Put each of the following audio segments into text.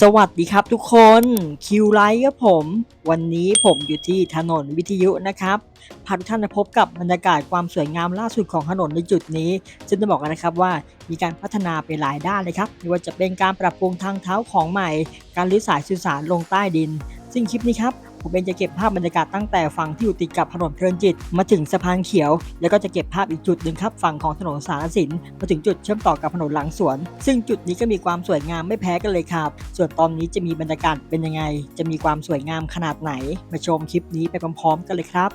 สวัสดีครับทุกคนคิวไลท์ครับผม วันนี้ผมอยู่ที่ถนนวิทยุนะครับพาทุกท่านพบกับบรรยากาศความสวยงามล่าสุดของถนนในจุดนี้ซึ่งจะบอกกันนะครับว่ามีการพัฒนาไปหลายด้านเลยครับไม่ว่าจะเป็นการปรับปรุงทางเท้าของใหม่ การรื้อสายสื่อสารลงใต้ดิน ซึ่งคลิปนี้ครับ ผมเองจะเก็บภาพบรรยากาศตั้งแต่ฝั่งที่อยู่ติดกับถนนเพลินจิต มาถึงสะพานเขียว แล้วก็จะเก็บภาพอีกจุดหนึ่งครับฝั่งของถนนสารสินมาถึงจุดเชื่อมต่อกับถนนหลังสวน ซึ่งจุดนี้ก็มีความสวยงามไม่แพ้กันเลยครับ ส่วนตอนนี้จะมีบรรยากาศเป็นยังไง จะมีความสวยงามขนาดไหน มาชมคลิปนี้ไปพร้อมๆ กันเลยครับ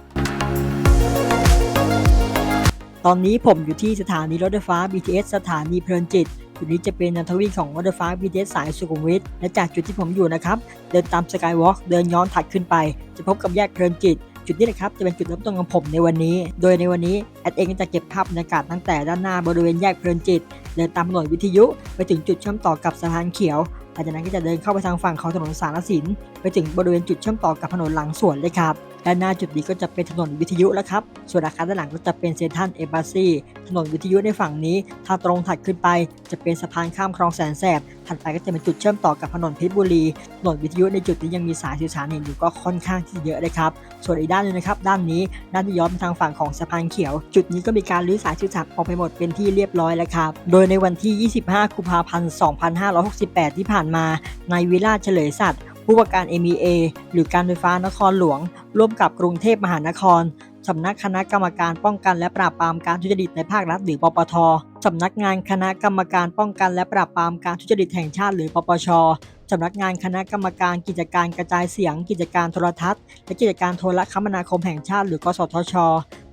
ตอนนี้ผมอยู่ที่สถานีรถไฟฟ้า BTS สถานีเพลินจิต จุดนี้จะเป็นนันทวิ่งของรถไฟฟ้าบีเดสายสุขุมวิทและจากจุดที่ผมอยู่นะครับ เดินตามสกายวอล์กเดินย้อนถัดขึ้นไป จะพบกับแยกเพลินจิต จุดนี้นะครับจะเป็นจุดเริ่มต้นของผมในวันนี้ โดยในวันนี้แอดเองจะเก็บภาพบรรยากาศตั้งแต่ด้านหน้าบริเวณแยกเพลินจิต เดินตามถนนวิทยุ ไปถึงจุดเชื่อมต่อกับสะพานเขียว ลังจากนั้นก็จะเดินเข้าไปทางฝั่งของถนนสารสิน ไปถึงบริเวณจุดเชื่อมต่อกับถนนหลังสวนเลยครับด้านหน้าจุดนี้ก็จะเป็นถนนวิทยุแล้วครับ ส่วนอาคารด้านหลังก็จะเป็นเซนทรันเอ b บ s ซีถนนวิทยุในฝั่งนี้ ถ้าตรงถัดขึ้นไปจะเป็นสะพานข้ามคลองแสนแสบ ถัดไปก็จะเป็นจุดเชื่อมต่อกับถนนเพชรบุรี ถนนวิทยุในจุดนี้ยังมีสายสื่อสารเห็นอยู่ก็ค่อนข้างที่จะเยอะเลยครับ ส่วนอีกด้านนึงนะครับ ด้านนี้ ด้านที่ย้อนไปทางฝั่งของสะพานเขียว จุดนี้ก็มีการรื้อสายสื่อสารออกไปหมดเป็นที่เรียบร้อยแล้วครับ โดยในวันที่ 25 กุมภาพันธ์ 2568 ที่ผ่านมาในวิลาเฉลยสัตว์ผู้ว่าการ MEA หรือการไฟฟ้านครหลวง ร่วมกับกรุงเทพมหานครสำนักคณะกรรมการป้องกันและปราบปรามการทุจริตในภาครัฐหรือปปทสำนักงานคณะกรรมการป้องกันและปราบปรามการทุจริตแห่งชาติหรือปปชสำนักงานคณะกรรมการกิจการกระจายเสียง กิจการโทรทัศน์ และกิจการโทรคมนาคมแห่งชาติ หรือกสทช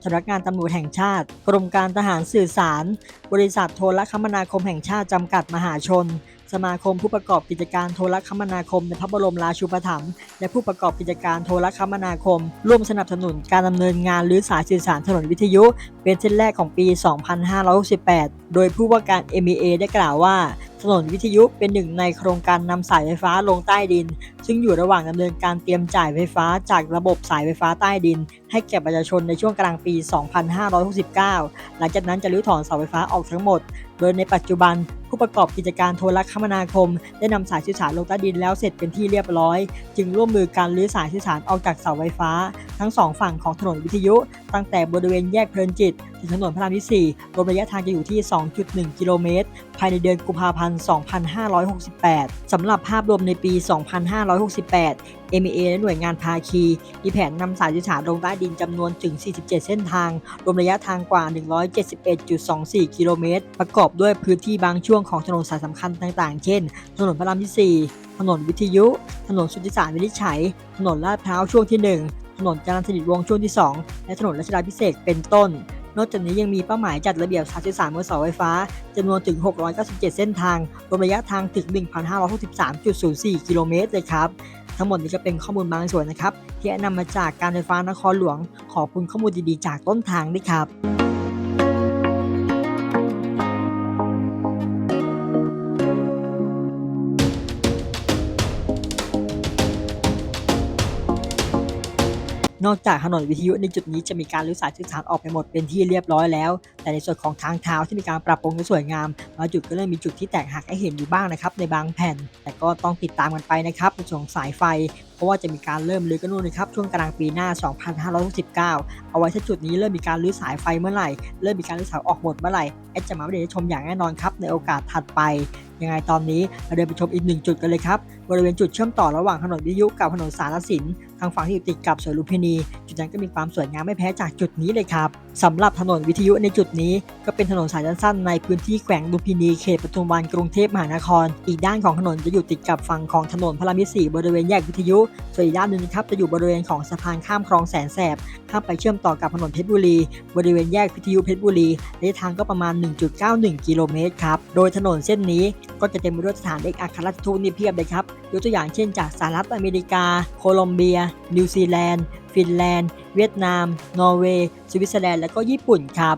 สำนักงานตำรวจแห่งชาติ กรมการทหารสื่อสาร บริษัทโทรคมนาคมแห่งชาติจำกัดมหาชน สมาคมผู้ประกอบกิจการโทรคมนาคมในพระบรมราชูปถัมภ์และผู้ประกอบกิจการโทรคมนาคม ร่วมสนับสนุนการดำเนินงานหรือสายสื่อสารถนนวิทยุ เป็นเส้นแรกของปี 2568 โดยผู้ว่าการ MEA ได้กล่าวว่า นนวิทยุเป็นหนึ่งในโครงการนำสายไฟฟ้าลงใต้ดิน ซึ่งอยู่ระหว่างดำเนินการเตรียมจ่ายไฟฟ้าจากระบบสายไฟฟ้าใต้ดิน ให้แก่ประชาชนในช่วงกลางปี 2569 หลังจากนั้นจะรื้อถอนเสาไฟฟ้าออกทั้งหมด โดยในปัจจุบันผู้ประกอบกิจการโทรคมนาคม ได้นำสายสื่อสารลงใต้ดินแล้วเสร็จเป็นที่เรียบร้อย จึงร่วมมือการรื้อสายสื่อสารออกจากเสาไฟฟ้า ทั้งสองฝั่งของถนนวิทยุ ตั้งแต่บริเวณแยกเพลินจิต ถึงถนนพระรามที่ 4 รวมระยะทางจะอยู่ที่ 2.1 กิโลเมตร ภายในเดือนกุมภาพันธ์ 2568 สำหรับภาพรวมในปี 2568 MEA และหน่วยงานภาคี มีแผนนำสายสื่อสารลงใต้ดินจำนวนถึง 47 เส้นทาง รวมระยะทางกว่า 171.24 กิโลเมตร ประกอบด้วยพื้นที่บางช่วงของถนนสายสำคัญต่างๆ เช่น ถนนพระรามที่ 4 ถนนวิทยุ ถนนสุทธิสารวินิจฉัย ถนนลาดพร้าวช่วงที่ 1ถนนจรัญสนิทวงช่วงที่ 2 และถนนรัชดาพิเศษเป็นต้น นอกจากนี้ยังมีเป้าหมายจัดระเบียบสายสื่อสารบนเสาไฟฟ้าจำนวนถึง 697 เส้นทางรวมระยะทางถึง 1,563.04 กิโลเมตรเลยครับ ทั้งหมดนี้ก็เป็นข้อมูลบางส่วนนะครับ ที่นำมาจากการไฟฟ้านครหลวง ขอบคุณข้อมูลดีๆจากต้นทางด้วยครับ นอกจากถนนวิทยุในจุดนี้จะมีการรื้อสายสื่อสารออกไปหมดเป็นที่เรียบร้อยแล้ว แต่ในส่วนของทางเท้าที่มีการปรับปรุงให้สวยงามบางจุดก็เริ่มมีจุดที่แตกหักให้เห็นอยู่บ้างนะครับในบางแผ่น แต่ก็ต้องติดตามกันไปนะครับในส่วนสายไฟเพราะว่าจะมีการเริ่มรื้อกันนู่นนะครับช่วงกลางปีหน้า 2569 เอาไว้ถ้าจุดนี้เริ่มมีการรื้อสายไฟเมื่อไหร่ เริ่มมีการรื้อเสาออกหมดเมื่อไหร่แอดจะมาอัปเดตชมอย่างแน่นอนครับในโอกาสถัดไป ยังไงตอนนี้เราเดินไปชมอีกหนึ่งจุดกันเลยครับบริเวณจุดเชื่อมต่อระหว่างถนนวิทยุกับถนนสารสินทางฝั่งที่อยู่ติดกับสวนลุมพินี จุดนั้นก็มีความสวยงามไม่แพ้จากจุดนี้เลยครับ สำหรับถนนวิทยุในจุดนี้ ก็เป็นถนนสายสั้นๆในพื้นที่แขวงลุมพินีเขตปทุมวันกรุงเทพมหานคร อีกด้านของถนนจะอยู่ติดกับฝั่งของถนนพระรามที่สี่บริเวณแยกวิทยุ ส่วนอีกด้านหนึ่งนะครับจะอยู่บริเวณของสะพานข้ามคลองแสนแสบข้ามไปเชื่อมต่อกับถนนเพชรบุรี บริเวณแยกวิทยุเพชรบุรีระยะทางก็ประมาณ 1.91 กิโลเมตรครับโดยถนนเส้นนี้ก็จะเต็มไปด้วยสถานเอกอัครราชทูตนี่เพียบเลยครับยกตัวอย่างเช่นจากสหรัฐอเมริกา โคลอมเบีย นิวซีแลนด์ ฟินแลนด์ เวียดนาม นอร์เวย์ สวิตเซอร์แลนด์ และก็ญี่ปุ่นครับ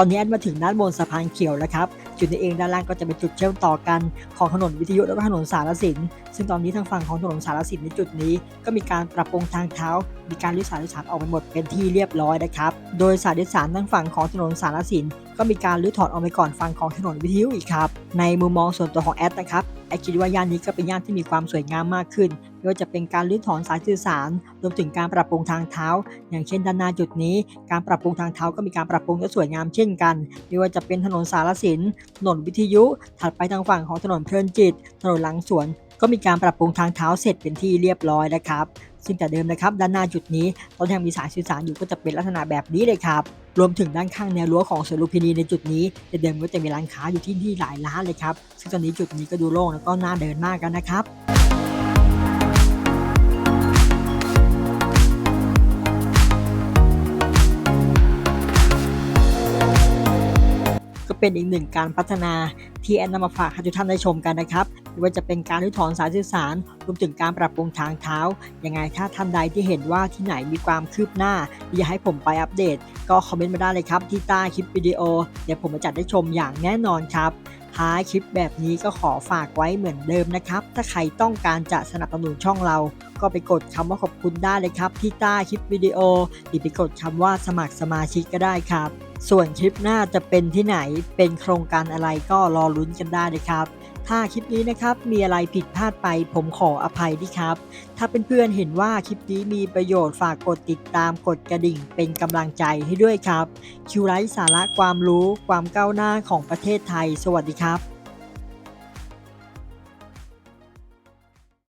ตอนนี้แอดมาถึงด้านบนสะพานเขียวแล้วครับ จุดนี้เองด้านล่างก็จะเป็นจุดเชื่อมต่อกันของถนนวิทยุและก็ถนนสารสิน ซึ่งตอนนี้ทางฝั่งของถนนสารสินในจุดนี้ ก็มีการปรับปรุงทางเท้า มีการรื้อสายโดสารออกไปหมดเป็นที่เรียบร้อยนะครับ โดยสายโดยสารทางฝั่งของถนนสารสินก็มีการรื้อถอนออกไปก่อนฝั่งของถนนวิทยุอีกครับ ในมุมมองส่วนตัวของแอดนะครับ แอดคิดว่าย่านนี้ก็เป็นย่านที่มีความสวยงามมากขึ้นไม่ว่าจะเป็นการรื้อถอนสายสื่อสาร รวมถึงการปรับปรุงทางเท้า อย่างเช่นด้านหน้าจุดนี้ การปรับปรุงทางเท้าก็มีการปรับปรุงและสวยงามเช่นกันไม่ว่าจะเป็นถนนสารสินถนนวิทยุ ถัดไปทางฝั่งของถนนเพลินจิต ถนนหลังสวน ก็มีการปรับปรุงทางเท้าเสร็จเป็นที่เรียบร้อยนะครับ ซึ่งแต่เดิมนะครับด้านหน้าจุดนี้ตอนยังมีสายสื่อสารอยู่ก็จะเป็นลักษณะแบบนี้เลยครับรวมถึงด้านข้างแนวรั้วของสวนลุมพินีในจุดนี้แต่เดิมก็จะมีร้านค้าอยู่ที่นี่หลายร้านเลยครับซึ่งตอนนี้จุดนี้ก็ดูโล่งแล้วก็น่าเดินมากกันนะครับ เป็นอีกหนึ่งการพัฒนาที่แอนนำมาฝากให้ทุกท่านได้ชมกันนะครับไม่ว่าจะเป็นการรื้อถอนสายสื่อสารรวมถึงการปรับปรุงทางเท้ายังไงถ้าท่านใดที่เห็นว่าที่ไหนมีความคืบหน้าอยากให้ผมไปอัปเดต ก็คอมเมนต์มาได้เลยครับที่ใต้คลิปวิดีโอ เดี๋ยวผมจะจัดได้ชมอย่างแน่นอนครับท้ายคลิปแบบนี้ก็ขอฝากไว้เหมือนเดิมนะครับ ถ้าใครต้องการจะสนับสนุนช่องเรา ก็ไปกดคำว่าขอบคุณได้เลยครับ ที่ใต้คลิปวิดีโอหรือไปกดคำว่าสมัครสมาชิกก็ได้ครับ ส่วนคลิปหน้าจะเป็นที่ไหนเป็นโครงการอะไรก็รอลุ้นกันได้เลยครับ ถ้าคลิปนี้นะครับมีอะไรผิดพลาดไปผมขออภัยด้วยครับ ถ้าเป็นเพื่อนๆเห็นว่าคลิปนี้มีประโยชน์ฝากกดติดตามกดกระดิ่งเป็นกำลังใจให้ด้วยครับคิวไลท์สาระความรู้ความก้าวหน้าของประเทศไทย สวัสดีครับ